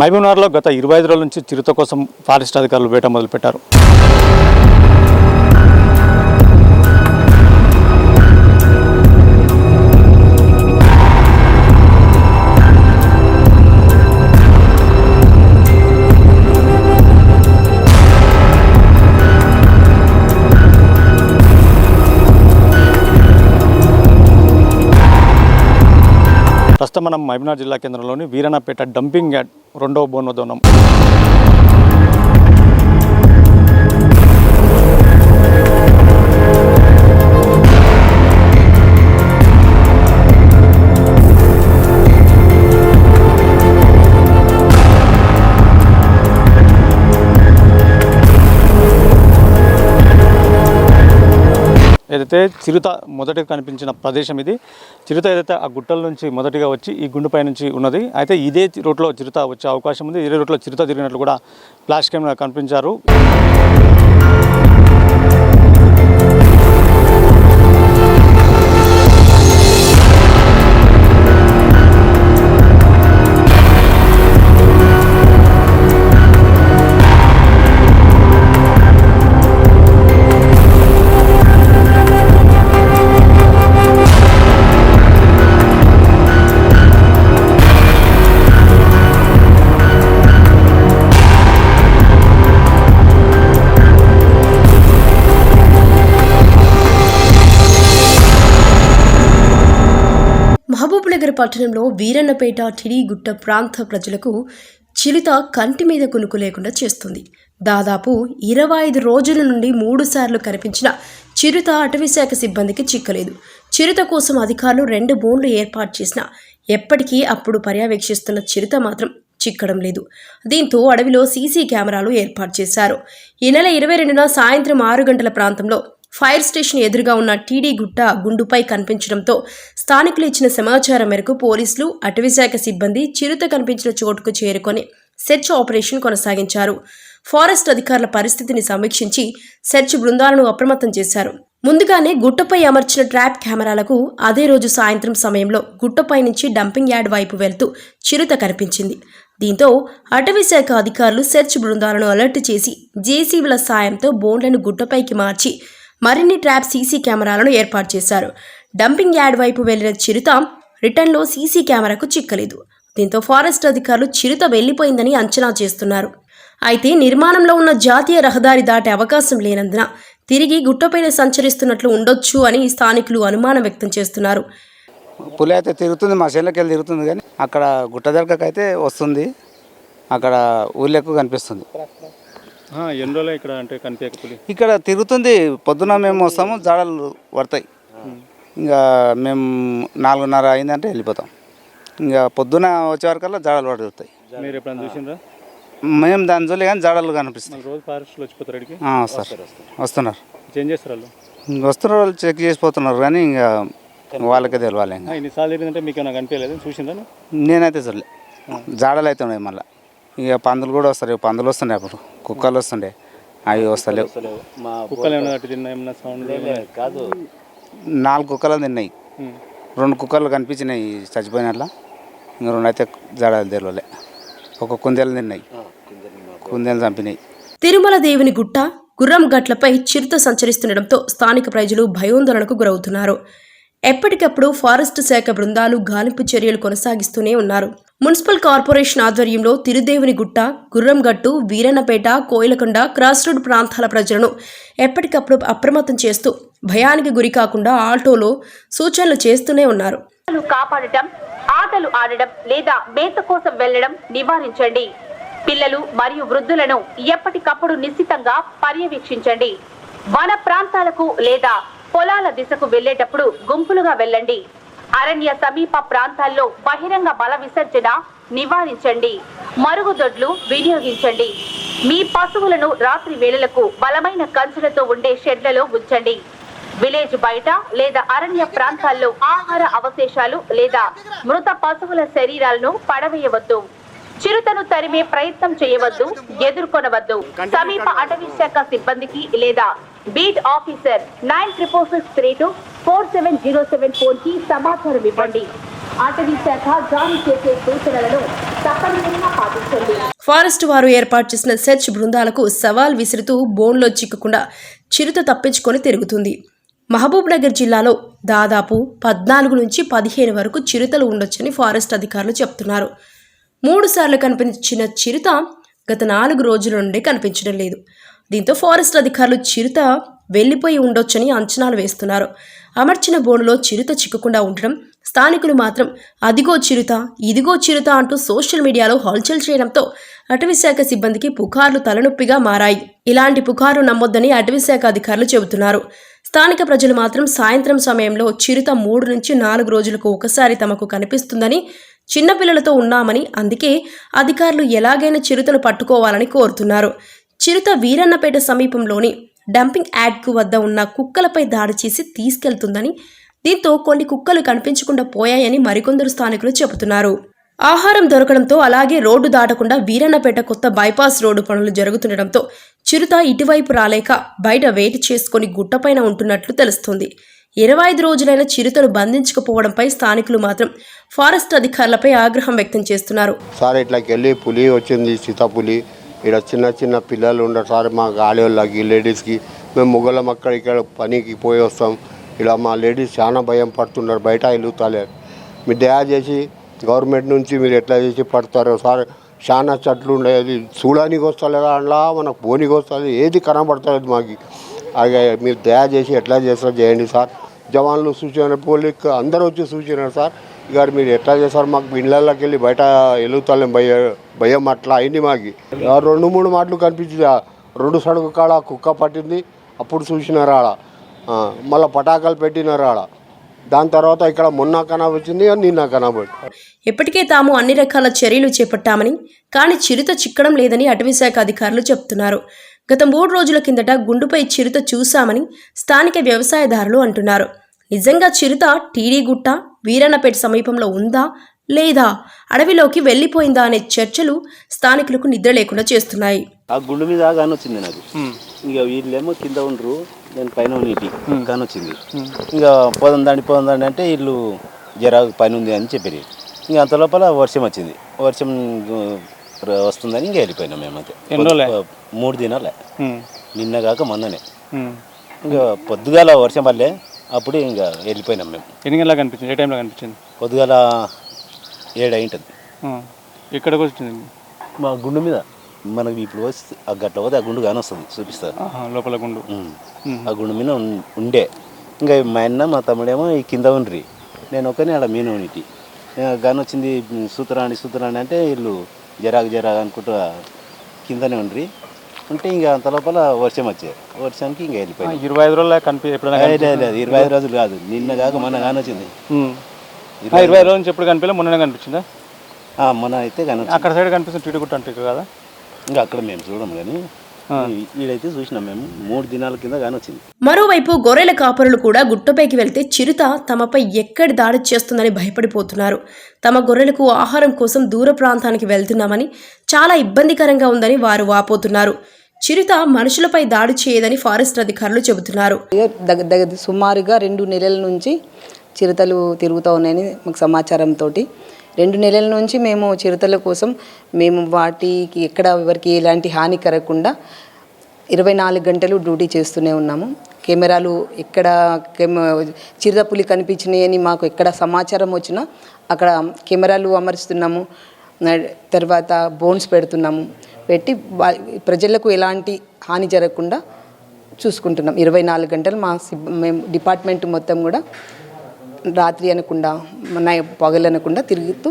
మహబూబ్నగర్లో గత ఇరవై ఐదు రోజుల నుంచి చిరుత కోసం ఫారెస్ట్ అధికారులు వేట మొదలుపెట్టారు. ప్రస్తుతం మనం మహబూబ్నగర్ జిల్లా కేంద్రంలోని వీరన్నపేట డంపింగ్ యార్డ్ రెండవ బోన్ వద్ద ఉన్నాం ఏదైతే చిరుత మొదటిగా కనిపించిన ప్రదేశం ఇది చిరుత ఏదైతే ఆ గుట్టల నుంచి మొదటిగా వచ్చి ఈ గుండుపై నుంచి ఉన్నది అయితే ఇదే రూట్లో చిరుత వచ్చే అవకాశం ఉంది. ఇదే రూట్లో చిరుత తిరిగినట్లు కూడా ఫ్లాష్ కెమెరా కనిపించారు. పట్టణంలో వీరన్నపేట టిడిగుట్ట ప్రాంత ప్రజలకు చిరుత కంటి మీద కునుకు లేకుండా చేస్తుంది. దాదాపు ఇరవై ఐదు రోజుల నుండి మూడు సార్లు కనిపించిన చిరుత అటవీశాఖ సిబ్బందికి చిక్కలేదు. చిరుత కోసం అధికారులు రెండు బోన్లు ఏర్పాటు చేసిన ఎప్పటికీ అప్పుడు పర్యవేక్షిస్తున్న చిరుత మాత్రం చిక్కడం లేదు. దీంతో అడవిలో సీసీ కెమెరాలు ఏర్పాటు చేశారు. ఈ నెల ఇరవై రెండున సాయంత్రం ఆరు గంటల ప్రాంతంలో ఫైర్ స్టేషన్ ఎదురుగా ఉన్న టీడీ గుట్ట గుండుపై కనిపించడంతో స్థానికులు ఇచ్చిన సమాచారం మేరకు పోలీసులు అటవీశాఖ సిబ్బంది చిరుత కనిపించిన చోటుకు చేరుకొని సెర్చ్ ఆపరేషన్ కొనసాగించారు. ఫారెస్ట్ అధికారుల పరిస్థితిని సమీక్షించి సెర్చ్ బృందాలను అప్రమత్తం చేశారు. ముందుగానే గుట్టపై అమర్చిన ట్రాప్ కెమెరాలకు అదే రోజు సాయంత్రం సమయంలో గుట్టపై నుంచి డంపింగ్ యార్డ్ వైపు వెళ్తూ చిరుత కనిపించింది. దీంతో అటవీశాఖ అధికారులు సెర్చ్ బృందాలను అలర్ట్ చేసి జేసీబీల సాయంతో బోన్లను గుట్టపైకి మార్చి మరిన్ని ట్రాప్ సీసీ కెమెరాలను ఏర్పాటు చేశారు. డంపింగ్ యార్డ్ వైపు వెళ్ళిన చిరుత రిటర్న్లో సీసీ కెమెరాకు చిక్కలేదు. దీంతో ఫారెస్ట్ అధికారులు చిరుత వెళ్ళిపోయిందని అంచనా చేస్తున్నారు. అయితే నిర్మాణంలో ఉన్న జాతీయ రహదారి దాటే అవకాశం లేనందున తిరిగి గుట్టపైన సంచరిస్తున్నట్లు ఉండొచ్చు అని స్థానికులు అనుమానం వ్యక్తం చేస్తున్నారు. పులి అయితే తిరుగుతుంది మా చేనులోకి వెళ్ళి తిరుగుతుంది కానీ అక్కడ గుట్ట దగ్గరకు అయితే వస్తుంది. అక్కడ ఊళ్ళకు కనిపిస్తుంది. ఎన్ని రోజులు ఇక్కడ అంటే కనిపించకపోతే ఇక్కడ తిరుగుతుంది పొద్దున మేము వస్తాము జాడలు పడతాయి. ఇంకా మేము నాలుగున్నర అయిందంటే వెళ్ళిపోతాం. ఇంకా పొద్దున వచ్చే వరకల్లా జాడలు పడుతాయి. మీరు ఎప్పుడైనా చూసిండ్రా? మేము దాని చూడలే కానీ జాడలు కనిపిస్తాయి. రోజు ఫారెస్ట్లో వచ్చిపోతారు వస్తారు. వస్తున్నారు. చేంజ్ చేస్తారు వాళ్ళు? ఇంక వస్తున్న వాళ్ళు చెక్ చేసిపోతున్నారు కానీ ఇంకా వాళ్ళకే తెలవాలి ఇన్నిసార్లు తిరిగిందంటే మీకు కనిపించలేదు? చూసిందా? నేనైతే చూడలే. జాడలు అయితే ఉన్నాయి మళ్ళీ. ఇక పందులు కూడా వస్తారు. పందులు వస్తుండే అప్పుడు. కుక్కలు వస్తుండే. అవి వస్తలేవు. కుక్కలు ఏమైనా అటు తిన్నా ఏమైనా సౌండ్ కాదు. నాలుగు కుక్కలు తిన్నాయి. రెండు కుక్కలు కనిపించినాయి చచ్చిపోయినట్ల. ఇంకా రెండు అయితే జాడలు తెలవలే ఒక కుందేలు తిన్నాయి. కుందేలు చంపినాయి. తిరుమల దేవుని గుట్ట గుర్రం గట్లపై చిరుత సంచరిస్తుండటంతో స్థానిక ప్రజలు భయోందోళనకు గురవుతున్నారు. ఎప్పటికప్పుడు ఫారెస్ట్ శాఖ బృందాలు గాలింపు చర్యలు కొనసాగిస్తూనే ఉన్నారు. మున్సిపల్ కార్పొరేషన్ ఆధ్వర్యంలో తిరుదేవుని గుట్ట గుర్రంగట్టు వీరన్నపేట కోయిలకొండ క్రాస్ రోడ్ ప్రాంతాల ప్రజలను ఎప్పటికప్పుడు అప్రమత్తం చేస్తూ భయానికి గురి కాకుండా ఆల్టోలో సూచనలు చేస్తూనే ఉన్నారు. కాపాడటం ఆటలు ఆడడం లేదా మేత కోసం వెళ్ళడం నివారించండి. పిల్లలు మరియు వృద్ధులను ఎప్పటికప్పుడు నిశ్చితంగా పర్యవేక్షించండి. వన ప్రాంతాలకు లేదా పొలాల దిశకు వెళ్ళేటప్పుడు గుంపులుగా వెళ్ళండి. అరణ్య సమీప ప్రాంతాల్లో బహిరంగ బల విసర్జన నివారించండి. మరుగుదొడ్లు వినియోగించండి. మీ పశువులను రాత్రి వేళలకు బలమైన కంచులతో ఉండే షెడ్లలో ఉంచండి. విలేజ్ బయట లేదా అరణ్య ప్రాంతాల్లో ఆహార అవశేషాలు లేదా మృత పశువుల శరీరాలను పడవేయవద్దు. చిరుతను తరిమే ప్రయత్నం చేయవద్దు ఎదుర్కొనవద్దు. సమీప అటవీ శాఖ సిబ్బందికి లేదా beat officer nine triple six three two four seven zero seven ఫోర్కి సమాచారం ఇవ్వండి. అటవీ శాఖ జారీ చేసే సూచనలను తప్పనిసరిగా పాటించండి. ఫారెస్ట్ వారు ఏర్పాటు చేసిన సెర్చ్ బృందాలకు సవాల్ విసురుతూ బోన్లో చిక్కకుండా చిరుత తప్పించుకొని తిరుగుతుంది. మహబూబ్నగర్ జిల్లాలో దాదాపు పద్నాలుగు నుంచి పదిహేను వరకు చిరుతలు ఉండొచ్చని ఫారెస్ట్ అధికారులు చెప్తున్నారు. మూడు సార్లు కనిపించిన చిరుత గత నాలుగు రోజుల నుండి కనిపించడం లేదు. దీంతో ఫారెస్ట్ అధికారులు చిరుత వెళ్ళిపోయి ఉండొచ్చని అంచనాలు వేస్తున్నారు. అమర్చిన బోనులో చిరుత చిక్కకుండా ఉండడం స్థానికులు మాత్రం అదిగో చిరుత ఇదిగో చిరుత అంటూ సోషల్ మీడియాలో హల్చల్ చేయడంతో అటవీశాఖ సిబ్బందికి పుకార్లు తలనొప్పిగా మారాయి. ఇలాంటి పుకార్లు నమ్మొద్దని అటవీశాఖ అధికారులు చెబుతున్నారు. స్థానిక ప్రజలు మాత్రం సాయంత్రం సమయంలో చిరుత మూడు నుంచి నాలుగు రోజులకు ఒకసారి తమకు కనిపిస్తుందని చిన్నపిల్లలతో ఉన్నామని అందుకే అధికారులు ఎలాగైనా చిరుతను పట్టుకోవాలని కోరుతున్నారు. చిరుత వీరన్నపేట సమీపంలోని డంపింగ్ యార్డ్కు వద్ద ఉన్న కుక్కలపై దాడి చేసి తీసుకెళ్తుందని దీంతో కొన్ని కుక్కలు కనిపించకుండా పోయాయని మరికొందరు స్థానికులు చెబుతున్నారు. ఆహారం దొరకడంతో అలాగే రోడ్డు దాటకుండా వీరన్నపేట కొత్త బైపాస్ రోడ్డు పనులు జరుగుతుండటంతో చిరుత ఇటువైపు రాలేక బయట వెయిట్ చేసుకుని గుట్టపైన ఉంటున్నట్లు తెలుస్తుంది. ఇరవై ఐదు రోజులైన చిరుతను బంధించకపోవడంపై స్థానికులు మాత్రం ఫారెస్ట్ అధికారులపై ఆగ్రహం వ్యక్తం చేస్తున్నారు. సార్ ఇట్లా వెళ్ళి పులి వచ్చింది సీతాపులి. ఇక్కడ చిన్న చిన్న పిల్లలు ఉండరు. సార్ మా వాళ్ళకి లేడీస్కి మేము ముగ్గులం అక్కడ ఇక్కడ పనికి పోయి వస్తాం. ఇలా మా లేడీస్ చాలా భయం పడుతున్నారు బయట వెళ్తాలేరు మీరు దయచేసి గవర్నమెంట్ నుంచి మీరు ఎట్లా చేసి పడతారో సార్ చాలా చెట్లు ఉండేది. చూడడానికి వస్తలేదా అందులో మనకు పోనీకి వస్తుంది ఏది కనబడతలేదు మాకు. అలాగే మీరు దయచేసి ఎట్లా చేస్తారో చేయండి సార్. జవాన్లు సూచన పోలీస్ అందరూ వచ్చి సూచన సార్. గారు మీరు ఎట్లా చేస్తారు మాకు ఇళ్ళకి వెళ్ళి బయట వెలుగుతాలేం భయ భయం అట్లా అయింది మాకి. రెండు మూడు మాటలు కనిపించింది. రెండు సడుగు కాడ కుక్క పట్టింది. అప్పుడు చూసినారు ఆడ. మళ్ళీ పటాకాలు పెట్టినారు ఆడ. దాని తర్వాత ఇక్కడ మొన్న కనబచ్చింది నిన్న కనబడి ఇప్పటికే తాము అన్ని రకాల చర్యలు చేపట్టామని కానీ చిరుత చిక్కడం లేదని అటవీశాఖ అధికారులు చెప్తున్నారు. గత మూడు రోజుల కిందట గుండుపై చిరుత చూశామని స్థానిక వ్యవసాయదారులు అంటున్నారు. నిజంగా చిరుత టీడీ గుట్ట వీరన్నపేట సమీపంలో ఉందా లేదా? అడవిలోకి వెళ్ళిపోయిందా అనే చర్చలు స్థానికులకు నిద్ర లేకుండా చేస్తున్నాయి. ఆ గుండు మీద గాని వచ్చింది నాకు ఇక వీళ్ళేమో కింద ఉండరు నేను పైన నీటి గాని వచ్చింది ఇంకా పోదాం దాండి పోదాం దాండి అంటే వీళ్ళు జర పైన ఉంది అని చెప్పారు ఇంకా అంత లోపల వర్షం వచ్చింది. వర్షం వస్తుందని ఇంకా వెళ్ళిపోయినాం మేమైతే? మూడు దినాలే. నిన్న కాక మొన్ననే. ఇంకా పొద్దుగాల వర్షం పడలే. అప్పుడు ఇంకా వెళ్ళిపోయినాం మేము. ఎన్ని గంటలకు కనిపించింది ఏ టైంలో కనిపించింది? పొద్దుగాల ఏడు అయింటుంది. ఎక్కడికి వచ్చింది? మా గుండు మీద. మనకి ఇప్పుడు వస్తే ఆ గట్ల పోతే ఆ గుండు కాని వస్తుంది చూపిస్తారు. ఆహా, లోపల గుండు. ఆ గుండు మీద ఉండే. ఇంకా మా అన్న మా తమ్ముడేమో ఈ కింద ఉండ్రి. నేను ఒకని ఆడ మీన ఉనికి గాని వచ్చింది సూతరాండి సూతరాండి అంటే వీళ్ళు జరాగ్ జరాగ్ అనుకుంటూ కిందనే ఉండ్రి. అంటే ఇంకా అంత లోపల వర్షం వచ్చేది. వర్షానికి ఇంకా వెళ్ళిపోయింది ఇరవై ఐదు రోజులు కనిపి కనిపి- లేదు ఇరవై ఐదు రోజులు కాదు. నిన్న కాక మొన్న కాని వచ్చింది. ఇరవై ఐదు రోజుల నుంచి ఎప్పుడు కనిపించలే? మొన్ననే కనిపించిందా? ఆ, మొన్న అయితే కాని వచ్చింది. అక్కడ సైడ్ కనిపిస్తుంది టీడుగుట్ట అంటే కదా? ఇంకా అక్కడ మేము చూడం కానీ ఈడైతే చూసినాం మేము. మూడు దినాల కింద కాని వచ్చింది. మరోవైపు గొర్రెల కాపరులు కూడా గుట్టపైకి వెళ్తే చిరుత తమపై ఎక్కడి దాడి చేస్తుందని భయపడిపోతున్నారు. తమ గొర్రెలకు ఆహారం కోసం దూర ప్రాంతానికి వెళ్తున్నామని చాలా ఇబ్బందికరంగా ఉందని వారు వాపోతున్నారు. చిరుత మనుషులపై దాడి చేయదని ఫారెస్ట్ అధికారులు చెబుతున్నారు. దగ్గర దగ్గర సుమారుగా రెండు నెలల నుంచి చిరుతలు తిరుగుతూ ఉన్నాయని మాకు సమాచారంతో రెండు నెలల నుంచి మేము చిరుతల కోసం మేము వాటికి ఎక్కడ ఎవరికి ఎలాంటి హాని కలగకుండా ఇరవై నాలుగు గంటలు డ్యూటీ చేస్తూనే ఉన్నాము. కెమెరాలు ఎక్కడ కెమ చిరుత పులి కనిపించినాయని మాకు ఎక్కడ సమాచారం వచ్చినా అక్కడ కెమెరాలు అమరుస్తున్నాము. తర్వాత బోన్స్ పెడుతున్నాము. పెట్టి ప్రజలకు ఎలాంటి హాని జరగకుండా చూసుకుంటున్నాం. ఇరవై నాలుగు గంటలు మా మేము డిపార్ట్మెంట్ మొత్తం కూడా రాత్రి అనకుండా నై పగలు అనకుండా తిరుగుతూ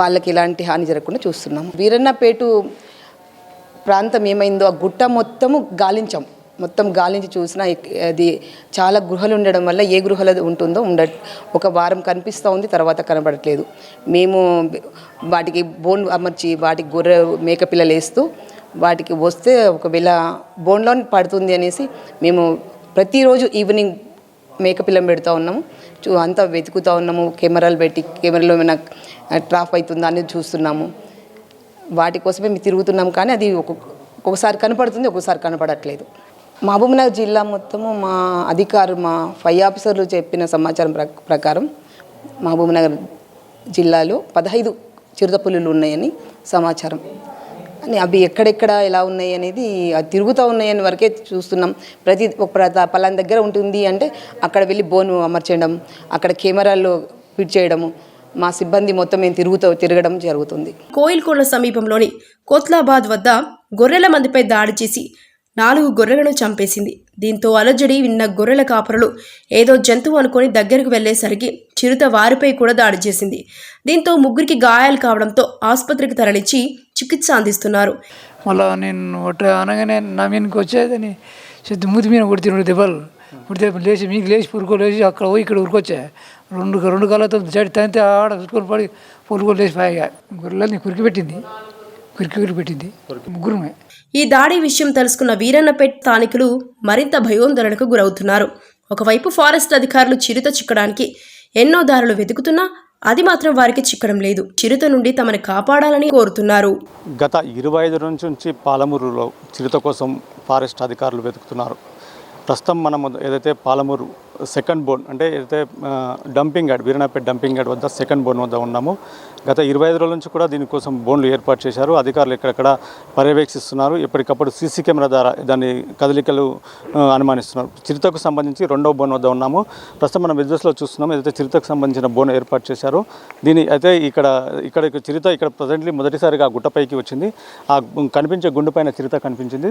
వాళ్ళకి ఎలాంటి హాని జరగకుండా చూస్తున్నాం. వీరన్నపేటు ప్రాంతం ఏమైందో ఆ గుట్ట మొత్తము గాలించాం. మొత్తం గాలించి చూసినా అది చాలా గృహలు ఉండడం వల్ల ఏ గృహలో ఉంటుందో ఉండ ఒక వారం కనిపిస్తూ ఉంది తర్వాత కనబడట్లేదు. మేము వాటికి బోన్ అమర్చి వాటికి గొర్రె మేక పిల్లలు వేస్తూ వాటికి వస్తే ఒకవేళ బోన్లో పడుతుంది అనేసి మేము ప్రతిరోజు ఈవినింగ్ మేకపిల్లం పెడతా ఉన్నాము. చూ అంతా వెతుకుతూ ఉన్నాము. కెమెరాలు పెట్టి కెమెరాలో ఏమైనా ట్రాఫ్ అవుతుందా అనేది చూస్తున్నాము. వాటి కోసమే మేము తిరుగుతున్నాం కానీ అది ఒక్కొక్క ఒక్కొక్కసారి కనపడుతుంది ఒక్కొక్కసారి కనపడట్లేదు. మహబూబ్నగర్ జిల్లా మొత్తము మా అధికారు మా ఫై ఆఫీసర్లు చెప్పిన సమాచారం ప్ర- ప్రకారం మహబూబ్నగర్ జిల్లాలో పదహైదు చిరుతపులులు ఉన్నాయని సమాచారం. అని అవి ఎక్కడెక్కడ ఎలా ఉన్నాయి అనేది అది తిరుగుతూ ఉన్నాయని వరకే చూస్తున్నాం. ప్రతి ఒక ప్ర- దగ్గర ఉంటుంది అంటే అక్కడ వెళ్ళి బోను అమర్చడం అక్కడ కెమెరాల్లో ఫిట్ చేయడము మా సిబ్బంది మొత్తం మేము తిరుగుతూ తిరగడం జరుగుతుంది. కోయిల్కోట సమీపంలోని కోత్లాబాద్ వద్ద గొర్రెల మందిపై దాడి చేసి నాలుగు గొర్రెలను చంపేసింది. దీంతో అలజడి విన్న గొర్రెల కాపరులు ఏదో జంతువు అనుకొని దగ్గరకు వెళ్ళేసరికి చిరుత వారిపై కూడా దాడి చేసింది. దీంతో ముగ్గురికి గాయాలు కావడంతో ఆసుపత్రికి తరలించి చికిత్స అందిస్తున్నారు. మళ్ళా నేను అనగానే నా మీదకి వచ్చేదని చెత్త మూతి మీద కొడితే రెండు దెబ్బలు. కొడితే లేచి మీకు లేచి పురుకో లేచి అక్కడ పోయి ఇక్కడ ఉరికొచ్చా రెండు రెండు కాళ్ళతో చెడి తంతే ఆడ చూసుకొని పడి పురుకో లేచి పైగా గొర్రెలని కురికి పెట్టింది. కురికి కురికి పెట్టింది. ముగ్గురమే. ఈ దాడి విషయం తెలుసుకున్న వీరన్నపేట్ స్థానికులు మరింత భయోందోళనకు గురవుతున్నారు. ఒకవైపు ఫారెస్ట్ అధికారులు చిరుత చిక్కడానికి ఎన్నో దారులు వెతుకుతున్నా అది మాత్రం వారికి చిక్కడం లేదు. చిరుత నుండి తమని కాపాడాలని కోరుతున్నారు. గత ఇరవై ఐదు నుంచి నుంచి పాలమూరులో చిరుత కోసం ఫారెస్ట్ అధికారులు వెతుకుతున్నారు. ప్రస్తుతం మనం ఏదైతే పాలమూరు సెకండ్ బోన్ అంటే ఏదైతే dumping yard Veerannapet dumping yard వద్ద సెకండ్ బోన్ వద్ద ఉన్నామో గత ఇరవై ఐదు రోజుల నుంచి కూడా దీనికోసం బోన్లు ఏర్పాటు చేశారు. అధికారులు ఎక్కడెక్కడ పర్యవేక్షిస్తున్నారు. ఎప్పటికప్పుడు సీసీ కెమెరా ద్వారా దాని కదలికలు అనుమానిస్తున్నారు. చిరుతకు సంబంధించి రెండవ బోన్ వద్ద ఉన్నాము. ప్రస్తుతం మనం విజువల్స్లో చూస్తున్నాం. ఏదైతే చిరుతకు సంబంధించిన బోన్ ఏర్పాటు చేశారో దీని అయితే ఇక్కడ ఇక్కడ చిరుత ఇక్కడ ప్రజెంట్లీ మొదటిసారిగా ఆ గుట్టపైకి వచ్చింది. ఆ కనిపించే గుండు పైన చిరుత కనిపించింది.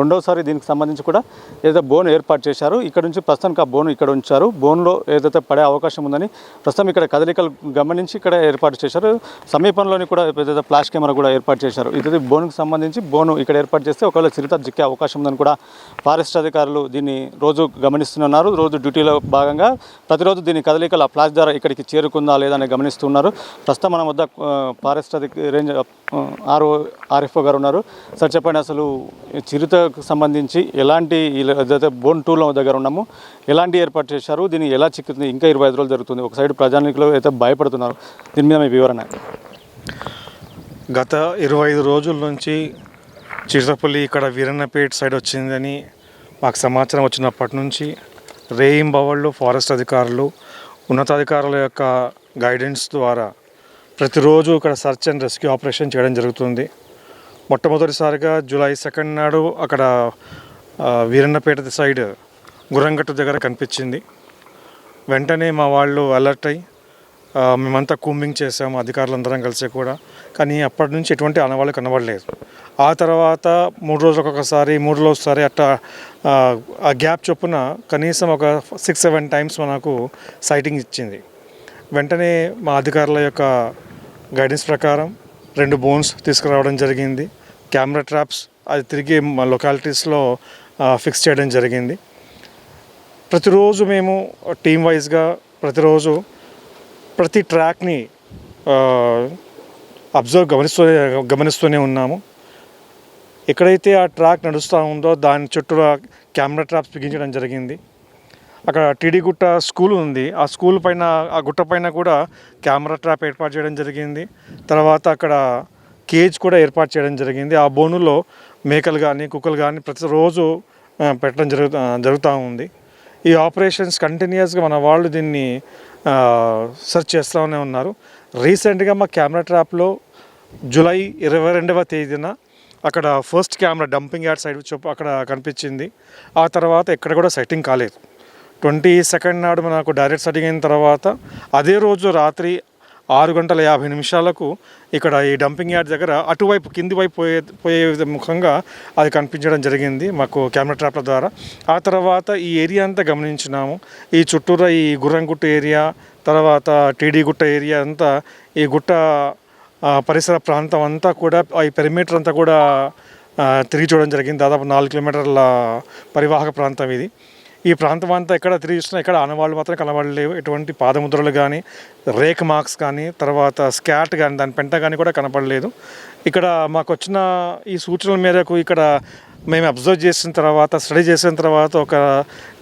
రెండవసారి రెండోసారి దీనికి సంబంధించి కూడా ఏదైతే బోన్ ఏర్పాటు చేశారు ఇక్కడ నుంచి ప్రస్తుతానికి ఆ బోన్ ఇక్కడ ఉంచారు. బోన్లో ఏదైతే పడే అవకాశం ఉందని ప్రస్తుతం ఇక్కడ కదలికలు గమనించి ఇక్కడ ఏర్పాటు చేశారు. సమీపంలోని కూడా పెద్ద ఫ్లాష్ కెమెరా కూడా ఏర్పాటు చేశారు. ఇది బోన్కి సంబంధించి బోను ఇక్కడ ఏర్పాటు చేస్తే ఒకవేళ చిరుత చిక్కే అవకాశం ఉందని కూడా ఫారెస్ట్ అధికారులు దీన్ని రోజు గమనిస్తున్నారు. రోజు డ్యూటీలో భాగంగా ప్రతిరోజు దీని కదలికలు ఆ ఫ్లాష్ ద్వారా ఇక్కడికి చేరుకుందా లేదా అని గమనిస్తున్నారు. ప్రస్తుతం మన వద్ద ఫారెస్ట్ అధిక రేంజ్ ఆర్ఓ ఆర్ఎఫ్ఓ గారు ఉన్నారు. సార్ చెప్పండి అసలు చిరుతకు సంబంధించి ఎలాంటి ఇలా ఏదైతే బోన్ టూలో దగ్గర ఉన్నాము. ఎలాంటి ఏర్పాటు చేశారు? దీన్ని ఎలా చిక్కుతుంది? ఇంకా ఇరవై ఐదు రోజులు జరుగుతుంది. ఒక సైడ్ ప్రజానికులు అయితే భయపడుతున్నారు. దీని మీద మీ వివరణ. గత ఇరవై ఐదు రోజుల నుంచి చిరుతపల్లి ఇక్కడ వీరన్నపేట సైడ్ వచ్చిందని మాకు సమాచారం వచ్చినప్పటి నుంచి రేయింబవళ్ళు ఫారెస్ట్ అధికారులు ఉన్నతాధికారుల యొక్క గైడెన్స్ ద్వారా ప్రతిరోజు ఇక్కడ సర్చ్ అండ్ రెస్క్యూ ఆపరేషన్ చేయడం జరుగుతుంది. మొట్టమొదటిసారిగా జూలై సెకండ్ నాడు అక్కడ వీరన్నపేట సైడ్ గురంగట్టు దగ్గర కనిపించింది. వెంటనే మా వాళ్ళు అలర్ట్ అయ్యి మేమంతా కూంబింగ్ చేసాము అధికారులందరం కలిసి కూడా. కానీ అప్పటి నుంచి ఎటువంటి ఆనవాళ్ళు కనబడలేదు. ఆ తర్వాత మూడు రోజులకు ఒకసారి మూడు రోజులు ఒకసారి అట్లా ఆ, ఆ గ్యాప్ చొప్పున కనీసం ఒక సిక్స్ సెవెన్ టైమ్స్ మనకు సైటింగ్ ఇచ్చింది. వెంటనే మా అధికారుల యొక్క గైడెన్స్ ప్రకారం రెండు బోన్స్ తీసుకురావడం జరిగింది. కెమెరా ట్రాప్స్ అది తిరిగి మా లొకాలిటీస్లో ఫిక్స్ చేయడం జరిగింది. ప్రతిరోజు మేము టీమ్ వైజ్గా ప్రతిరోజు ప్రతి ట్రాక్ని అబ్జర్వ్ గమనిస్తూనే గమనిస్తూనే ఉన్నాము. ఎక్కడైతే ఆ ట్రాక్ నడుస్తూ ఉందో దాని చుట్టూ కెమెరా ట్రాప్స్ బిగించడం జరిగింది. అక్కడ టీడీ గుట్ట స్కూల్ ఉంది. ఆ స్కూల్ పైన ఆ గుట్ట పైన కూడా కెమెరా ట్రాప్ ఏర్పాటు చేయడం జరిగింది. తర్వాత అక్కడ కేజ్ కూడా ఏర్పాటు చేయడం జరిగింది. ఆ బోనులో మేకలు కానీ కుక్కలు కానీ ప్రతిరోజు పెట్టడం జరుగు జరుగుతూ ఉంది. ఈ ఆపరేషన్స్ కంటిన్యూస్గా మన వాళ్ళు దీన్ని సెర్చ్ చేస్తూనే ఉన్నారు. రీసెంట్గా మా కెమెరా ట్రాప్లో జూలై ఇరవై రెండవ తేదీన అక్కడ first camera dumping yard side చొప్పు అక్కడ కనిపించింది. ఆ తర్వాత ఎక్కడ కూడా సెట్టింగ్ కాలేదు. ట్వంటీ సెకండ్ నాడు మనకు డైరెక్ట్ అడిగిన అయిన తర్వాత అదే రోజు రాత్రి ఆరు గంటల యాభై నిమిషాలకు ఇక్కడ ఈ డంపింగ్ యార్డ్ దగ్గర అటువైపు కింది వైపు పోయే పోయే ముఖంగా అది కనిపించడం జరిగింది మాకు కెమెరా ట్రాప్ల ద్వారా. ఆ తర్వాత ఈ ఏరియా అంతా గమనించినాము. ఈ చుట్టూరా ఈ గుర్రంగుట్ట ఏరియా తర్వాత టీడీ గుట్ట ఏరియా అంతా ఈ గుట్ట పరిసర ప్రాంతం అంతా కూడా ఈ పెరిమీటర్ అంతా కూడా తిరిగి చూడడం జరిగింది. దాదాపు నాలుగు కిలోమీటర్ల పరివాహక ప్రాంతం ఇది. ఈ ప్రాంతం అంతా ఎక్కడ తిరిగి చూసినా ఇక్కడ ఆనవాళ్ళు మాత్రం కనబడలేవు. ఎటువంటి పాదముద్రలు కానీ రేక్ మార్క్స్ కానీ తర్వాత స్కాట్ కానీ దాని పెంట కానీ కూడా కనపడలేదు. ఇక్కడ మాకు వచ్చిన ఈ సూచనల మేరకు ఇక్కడ మేము అబ్జర్వ్ చేసిన తర్వాత స్టడీ చేసిన తర్వాత ఒక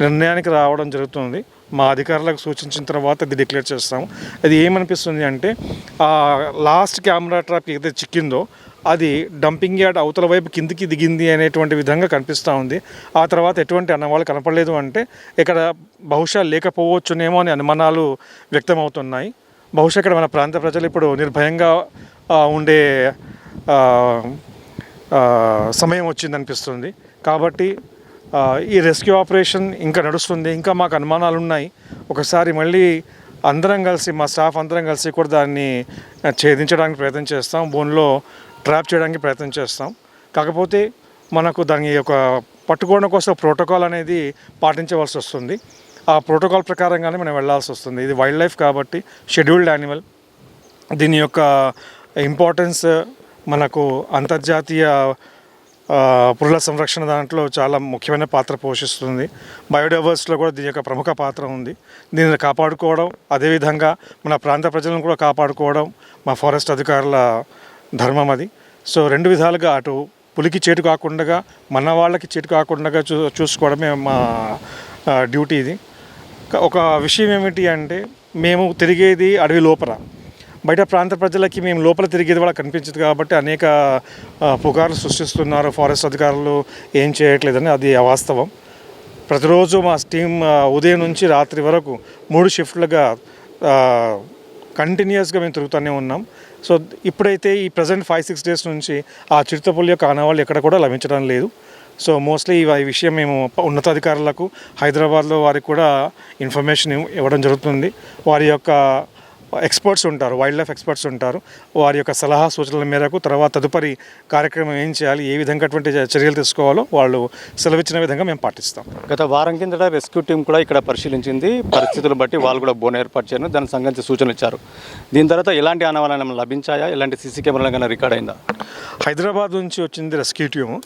నిర్ణయానికి రావడం జరుగుతుంది. మా అధికారులకు సూచించిన తర్వాత ఇది డిక్లేర్ చేస్తాము. అది ఏమనిపిస్తుంది అంటే ఆ లాస్ట్ కెమెరా ట్రాప్ ఏదైతే చిక్కిందో అది డంపింగ్ యార్డ్ అవతల వైపు కిందికి దిగింది అనేటువంటి విధంగా కనిపిస్తూ ఉంది. ఆ తర్వాత ఎటువంటి అన్నవాళ్ళు కనపడలేదు అంటే ఇక్కడ బహుశా లేకపోవచ్చునేమో అనే అనుమానాలు వ్యక్తమవుతున్నాయి. బహుశా ఇక్కడ మన ప్రాంత ప్రజలు ఇప్పుడు నిర్భయంగా ఉండే సమయం వచ్చింది సమయం వచ్చిందనిపిస్తుంది. కాబట్టి ఈ రెస్క్యూ ఆపరేషన్ ఇంకా నడుస్తుంది. ఇంకా మాకు అనుమానాలు ఉన్నాయి ఒకసారి మళ్ళీ అందరం కలిసి మా స్టాఫ్ అందరం కలిసి కూడా దాన్ని ఛేదించడానికి ప్రయత్నం చేస్తాం. బోన్లో ట్రాప్ చేయడానికి ప్రయత్నం చేస్తాం. కాకపోతే మనకు దాని యొక్క పట్టుకోవడం కోసం ప్రోటోకాల్ అనేది పాటించవలసి వస్తుంది. ఆ ప్రోటోకాల్ ప్రకారంగానే మనం వెళ్ళాల్సి వస్తుంది. ఇది వైల్డ్ లైఫ్ కాబట్టి షెడ్యూల్డ్ యానిమల్. దీని యొక్క ఇంపార్టెన్స్ మనకు అంతర్జాతీయ పురుల సంరక్షణ దాంట్లో చాలా ముఖ్యమైన పాత్ర పోషిస్తుంది. బయోడైవర్సిటీలో కూడా దీని యొక్క ప్రముఖ పాత్ర ఉంది. దీనిని కాపాడుకోవడం అదేవిధంగా మన ప్రాంత ప్రజలను కూడా కాపాడుకోవడం మా ఫారెస్ట్ అధికారుల ధర్మం అది. సో రెండు విధాలుగా అటు పులికి చేటు కాకుండా మన వాళ్ళకి చేటు కాకుండా చూ చూసుకోవడమే మా డ్యూటీ ఇది. ఒక విషయం ఏమిటి అంటే మేము తిరిగేది అడవి లోపల. బయట ప్రాంత ప్రజలకి మేము లోపల తిరిగేది వాళ్ళకి కనిపించదు కాబట్టి అనేక పుకార్లు సృష్టిస్తున్నారు. ఫారెస్ట్ అధికారులు ఏం చేయట్లేదని అది అవాస్తవం. ప్రతిరోజు మా టీం ఉదయం నుంచి రాత్రి వరకు మూడు షిఫ్ట్లుగా కంటిన్యూస్గా మేము తిరుగుతూనే ఉన్నాం. సో ఇప్పుడైతే ఈ ప్రజెంట్ ఫైవ్ సిక్స్ డేస్ నుంచి ఆ చిరుతపుల్లి యొక్క ఆనవాళ్ళు ఎక్కడ కూడా లభించడం లేదు. సో మోస్ట్లీ ఈ విషయం మేము ఉన్నతాధికారులకు హైదరాబాద్లో వారికి కూడా ఇన్ఫర్మేషన్ ఇవ్వడం జరుగుతుంది. వారి యొక్క ఎక్స్పర్ట్స్ ఉంటారు వైల్డ్ లైఫ్ ఎక్స్పర్ట్స్ ఉంటారు. వారి యొక్క సలహా సూచనల మేరకు తర్వాత తదుపరి కార్యక్రమం ఏం చేయాలి ఏ విధంగా చర్యలు తీసుకోవాలో వాళ్ళు సెలవిచ్చిన విధంగా మేము పాటిస్తాం. గత వారం కిందట రెస్క్యూ టీం కూడా ఇక్కడ పరిశీలించింది. పరిస్థితులు బట్టి వాళ్ళు కూడా బోన్ ఏర్పాటు చేయను దానికి సంబంధించి సూచనలు ఇచ్చారు. దీని తర్వాత ఎలాంటి ఆనవాళ్ళ లభించాయా? ఎలాంటి సీసీ కెమెరాలు కానీ రికార్డ్ అయిందా? హైదరాబాద్ నుంచి వచ్చింది రెస్క్యూ టీము.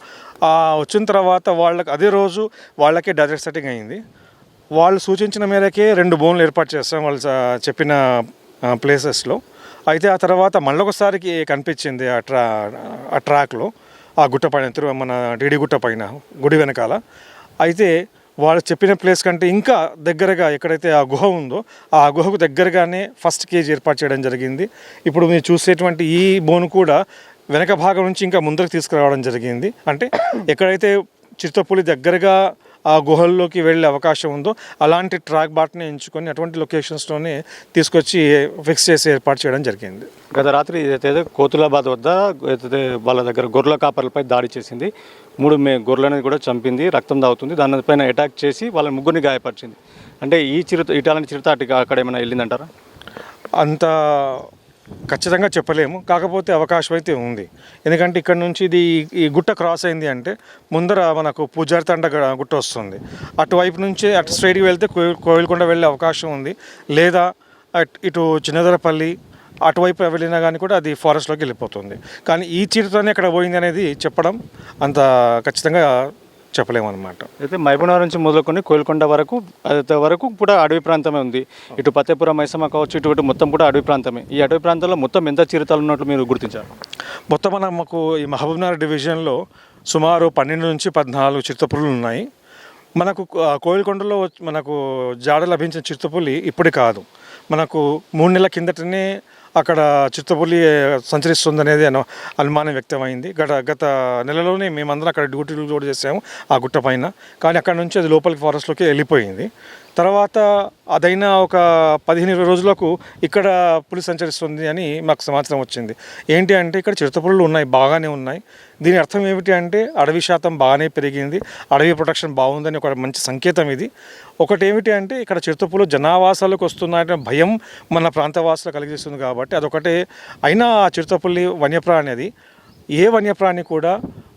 వచ్చిన తర్వాత వాళ్ళకి అదే రోజు వాళ్ళకే డైరెక్ట్ సెట్టింగ్ అయింది. వాళ్ళు సూచించిన మేరకే రెండు బోన్లు ఏర్పాటు చేస్తాం వాళ్ళు చెప్పిన ప్లేసెస్లో అయితే ఆ తర్వాత మళ్ళొకసారికి కనిపించింది ఆ ట్రా ఆ ట్రాక్లో ఆ గుట్ట పైన మన డిడి గుట్ట పైన గుడి వెనకాల. అయితే వాళ్ళు చెప్పిన ప్లేస్ కంటే ఇంకా దగ్గరగా ఎక్కడైతే ఆ గుహ ఉందో ఆ గుహకు దగ్గరగానే ఫస్ట్ కేజ్ ఏర్పాటు చేయడం జరిగింది. ఇప్పుడు మీరు చూసేటువంటి ఈ బోను కూడా వెనక భాగం నుంచి ఇంకా ముందరకు తీసుకురావడం జరిగింది. అంటే ఎక్కడైతే చిరుతపులి దగ్గరగా ఆ గుహల్లోకి వెళ్ళే అవకాశం ఉందో అలాంటి ట్రాక్ బాట్ని ఎంచుకొని అటువంటి లొకేషన్స్లోనే తీసుకొచ్చి ఫిక్స్ చేసి ఏర్పాటు చేయడం జరిగింది. గత రాత్రి ఏదైతే కోతులాబాద్ వద్ద ఏదైతే వాళ్ళ దగ్గర గొర్రెల కాపర్లపై దాడి చేసింది మూడు మే గొర్రెలను కూడా చంపింది రక్తం తాగుతుంది దానిపైన అటాక్ చేసి వాళ్ళ ముగ్గురిని గాయపరిచింది. అంటే ఈ చిరుత ఇటాలని చిరుత అటు అక్కడ ఏమైనా వెళ్ళిందంటారా? అంత ఖచ్చితంగా చెప్పలేము. కాకపోతే అవకాశం అయితే ఉంది. ఎందుకంటే ఇక్కడ నుంచి ఇది ఈ గుట్ట క్రాస్ అయింది అంటే ముందర మనకు పూజారి తండ గ- గుట్ట వస్తుంది. అటువైపు నుంచి అటు స్ట్రైట్కి వెళ్తే కోయి వెళ్ళే అవకాశం ఉంది. లేదా అట్- ఇటు చిన్నదరపల్లి అటువైపు వెళ్ళినా కానీ కూడా అది ఫారెస్ట్లోకి వెళ్ళిపోతుంది. కానీ ఈ చీరతోనే అక్కడ పోయింది అనేది చెప్పడం అంత ఖచ్చితంగా చెప్పలేము అనమాట అయితే మహబూబ్నగర్ నుంచి మొదలుకొని కోయిల్కొండ వరకు అది వరకు కూడా అడవి ప్రాంతమే ఉంది. ఇటు పత్తేపురం మైసమ్మ కావచ్చు ఇటు ఇటు మొత్తం కూడా అడవి ప్రాంతమే. ఈ అడవి ప్రాంతంలో మొత్తం ఎంత చిరుతలు ఉన్నట్లు మీరు గుర్తించారు? మొత్తం మనకు ఈ మహబూబ్నగర్ డివిజన్లో సుమారు పన్నెండు నుంచి పద్నాలుగు చిరుతపులులు ఉన్నాయి. మనకు కోయిలకొండలో మనకు జాడ లభించిన చిరుతపులి ఇప్పుడు కాదు. మనకు మూడు నెలల కిందటనే అక్కడ చిరుతపులి సంచరిస్తుందనేది అనుమానం వ్యక్తమైంది. గత గత నెలలోనే మేమందరం అక్కడ డ్యూటీలు కూడా చేసాము ఆ గుట్ట పైన. కానీ అక్కడ నుంచి అది లోపలికి ఫారెస్ట్లోకి వెళ్ళిపోయింది. తర్వాత అదైన ఒక పదిహేను ఇరవై రోజులకు ఇక్కడ పులి సంచరిస్తుంది అని మాకు సమాచారం వచ్చింది. ఏంటి అంటే ఇక్కడ చిరుతపులులు ఉన్నాయి బాగానే ఉన్నాయి. దీని అర్థం ఏమిటి అంటే అడవి శాతం బాగానే పెరిగింది అడవి ప్రొటెక్షన్ బాగుందని ఒక మంచి సంకేతం ఇది. ఒకటి ఏమిటి అంటే ఇక్కడ చిరుతపులు జనావాసాలకు వస్తున్నాయనే భయం మన ప్రాంతవాసులు కలిగిస్తుంది కాబట్టి అదొకటే. అయినా ఆ చిరుతపుల్లి వన్యప్రాణి అది. ఏ వన్యప్రాణి కూడా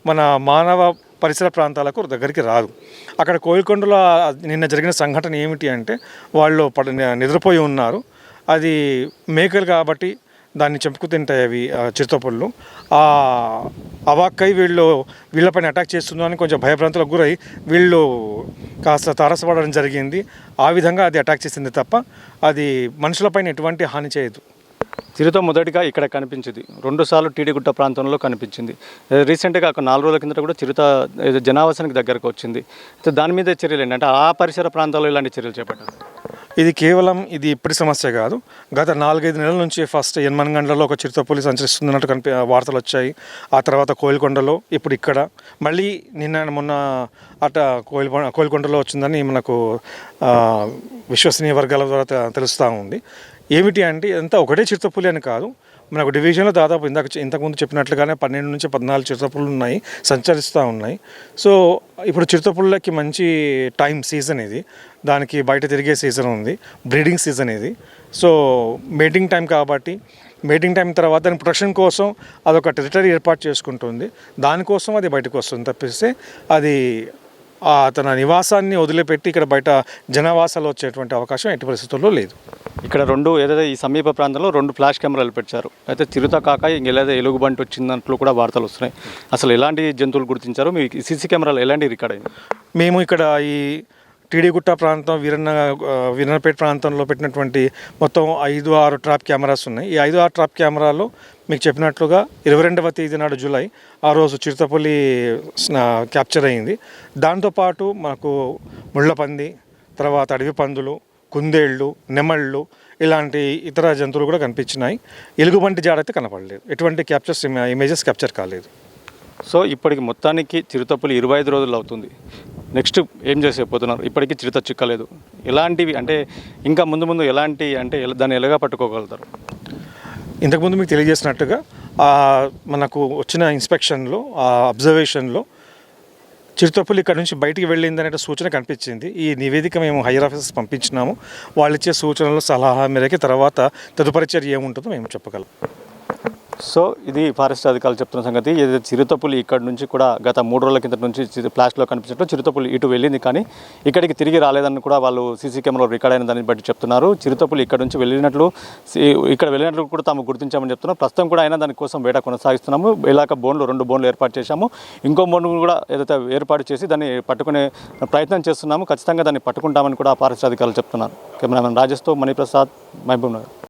మన మానవ పరిసర ప్రాంతాలకు దగ్గరికి రాదు. అక్కడ కోయికొండలో నిన్న జరిగిన సంఘటన ఏమిటి అంటే వాళ్ళు పడ నిద్రపోయి ఉన్నారు. అది మేకలు కాబట్టి దాన్ని చెంపుకు తింటాయి అవి చిరుతపుళ్ళు. ఆ అవాక్కై వీళ్ళు వీళ్ళపైన అటాక్ చేస్తుందని కొంచెం భయభ్రాంతులకు గురై వీళ్ళు కాస్త తారసపడడం జరిగింది. ఆ విధంగా అది అటాక్ చేసింది తప్ప అది మనుషులపైన ఎటువంటి హాని చేయదు. చిరుత మొదటిగా ఇక్కడ కనిపించింది. రెండుసార్లు టీడీగుట్ట ప్రాంతంలో కనిపించింది. రీసెంట్గా ఒక నాలుగు రోజుల కిందట కూడా చిరుత జనావాసానికి దగ్గరకు వచ్చింది. దాని మీద చర్యలు ఏంటంటే ఆ పరిసర ప్రాంతాల్లో ఇలాంటి చర్యలు చేపట్టారు. ఇది కేవలం ఇది ఇప్పటి సమస్య కాదు. గత నాలుగైదు నెలల నుంచి ఫస్ట్ ఎనమనగండ్లలో ఒక చిరుతపులి సంచరిస్తున్నట్టు కనిపి వార్తలు వచ్చాయి. ఆ తర్వాత కోయిలకొండలో ఇప్పుడు ఇక్కడ. మళ్ళీ నిన్న మొన్న అట కోయిల కోయిలకొండలో వచ్చిందని మనకు విశ్వసనీయ వర్గాల ద్వారా తెలుస్తూ ఉంది. ఏమిటి అంటే ఇదంతా ఒకటే చిరుతపులి అని కాదు. మనకు డివిజన్లో దాదాపు ఇందాక ఇంతకుముందు చెప్పినట్లుగానే పన్నెండు నుంచి పద్నాలుగు చిరుతపులు ఉన్నాయి సంచరిస్తూ ఉన్నాయి. సో ఇప్పుడు చిరుతపుల్లకి మంచి టైం సీజన్ ఇది. దానికి బయట తిరిగే సీజన్ ఉంది. బ్రీడింగ్ సీజన్ ఇది. సో మేటింగ్ టైం కాబట్టి మేటింగ్ టైం తర్వాత దాని ప్రొటెక్షన్ కోసం అదొక టెరిటరీ ఏర్పాటు చేసుకుంటుంది. దానికోసం అది బయటకు వస్తుంది తప్పిస్తే అది తన నివాసాన్ని వదిలిపెట్టి ఇక్కడ బయట జనవాసాలు వచ్చేటువంటి అవకాశం ఎట్టి పరిస్థితుల్లో లేదు. ఇక్కడ రెండు ఏదైతే ఈ సమీప ప్రాంతంలో రెండు ఫ్లాష్ కెమెరాలు పెట్టారు. అయితే చిరుత కాక ఇంకేదైతే ఎలుగుబంటి వచ్చిందంటూ కూడా వార్తలు వస్తున్నాయి. అసలు ఎలాంటి జంతువులు గుర్తించారు? మీ సీసీ కెమెరాలు ఎలాంటి రికార్డ్ అయింది? మేము ఇక్కడ ఈ టీడీగుట్ట ప్రాంతం వీరన్న వీరన్నపేట ప్రాంతంలో పెట్టినటువంటి మొత్తం ఐదు ఆరు ట్రాప్ కెమెరాస్ ఉన్నాయి. ఈ ఐదు ఆరు ట్రాప్ కెమెరాలో మీకు చెప్పినట్లుగా ఇరవై రెండవ తేదీ నాడు జూలై ఆ రోజు చిరుతపల్లి స్నా- క్యాప్చర్ అయింది. దాంతోపాటు మాకు ముళ్ళపంది తర్వాత అడవి పందులు కుందేళ్ళు నెమళ్ళు ఇలాంటి ఇతర జంతువులు కూడా కనిపించినాయి. ఎలుగుబంటి జాడ అయితే కనపడలేదు. ఎటువంటి క్యాప్చర్స్ ఇమేజెస్ క్యాప్చర్ కాలేదు. సో ఇప్పటికి మొత్తానికి చిరుతప్పులు ఇరవై ఐదు రోజులు అవుతుంది. నెక్స్ట్ ఏం చేసేపోతున్నారు ఇప్పటికీ చిరుత చిక్కలేదు. ఎలాంటివి అంటే ఇంకా ముందు ముందు ఎలాంటి అంటే ఎలా- దాన్ని ఎలాగా పట్టుకోగలుగుతారు? ఇంతకుముందు మీకు తెలియజేసినట్టుగా మనకు వచ్చిన ఇన్స్పెక్షన్లో ఆ అబ్జర్వేషన్లో చిరుతపులి ఇక్కడ నుంచి బయటికి వెళ్ళింది అనే సూచన కనిపించింది. ఈ నివేదిక మేము హైయర్ ఆఫీసర్స్ పంపించినాము. వాళ్ళు ఇచ్చే సూచనలు సలహా మేరకి తర్వాత తదుపరి చర్య ఏముంటుందో మేము చెప్పగలం. సో ఇది ఫారెస్ట్ అధికారులు చెప్తున్న సంగతి. ఏదైతే చిరుతపులి ఇక్కడ నుంచి కూడా గత మూడు రోజుల కింద నుంచి ఫ్లాష్లో కనిపించినట్టు చిరుతపులి ఇటు వెళ్ళింది. కానీ ఇక్కడికి తిరిగి రాలేదని కూడా వాళ్ళు సీసీ కెమెరాలో రికార్డ్ అయిన దాన్ని బట్టి చెప్తున్నారు. చిరుతపులి ఇక్కడ నుంచి వెళ్ళినట్లు ఇక్కడ వెళ్ళినట్లు కూడా తాము గుర్తించామని చెప్తున్నాం. ప్రస్తుతం కూడా అయినా దానికోసం వేట కొనసాగిస్తున్నాము. ఇలాక బోన్లు రెండు బోన్లు ఏర్పాటు చేశాము. ఇంకో బోన్ కూడా ఏదైతే ఏర్పాటు చేసి దాన్ని పట్టుకునే ప్రయత్నం చేస్తున్నాము. ఖచ్చితంగా దాన్ని పట్టుకుంటామని కూడా ఫారెస్ట్ అధికారులు చెప్తున్నారు. కెమెరామెన్ రాజేష్తో మణిప్రసాద్ మహబూబ్ నగర్